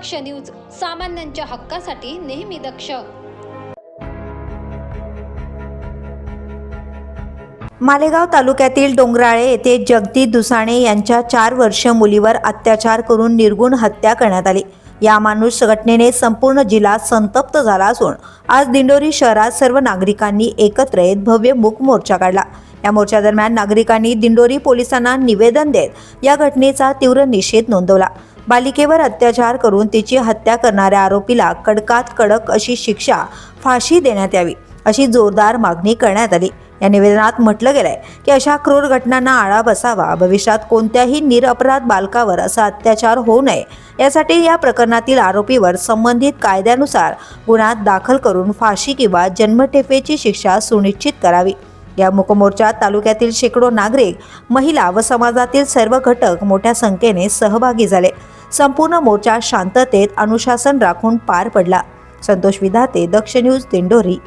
दक्ष news सामान्यांच्या हक्कासाठी नेहमी दक्ष. मालेगाव तालुक्यातील डोंगराळे येथे जगदी दुसाणे यांच्या चार वर्ष मुलीवर अत्याचार करून निर्गुण हत्या करण्यात आली. या माणूस घटनेने संपूर्ण जिल्हा संतप्त झाला असून आज दिंडोरी शहरात सर्व नागरिकांनी एकत्र येत भव्य मूक मोर्चा काढला. या मोर्चादरम्यान नागरिकांनी दिंडोरी पोलिसांना निवेदन देत या घटनेचा तीव्र निषेध नोंदवला. बालिकेवर अत्याचार करून तिची हत्या करणाऱ्या आरोपीला कडकात कडक अशी शिक्षा फाशी देण्यात यावी अशी जोरदार मागणी करण्यात आली. या निवेदनात म्हटलं गेलंय की अशा क्रूर घटनांना आळा बसावा भविष्यात कोणत्याही निरपराध बालकावर असा अत्याचार होऊ नये यासाठी या प्रकरणातील आरोपीवर संबंधित कायद्यानुसार गुन्हा दाखल करून फाशी किंवा जन्मठेपेची शिक्षा सुनिश्चित करावी. या मुकमोर्चात तालुक्यातील शेकडो नागरिक महिला व समाजातील सर्व घटक मोठ्या संख्येने सहभागी झाले. संपूर्ण मोर्चा शांततेत अनुशासन राखून पार पडला. संतोष विधाते दक्ष न्यूज दिंडोरी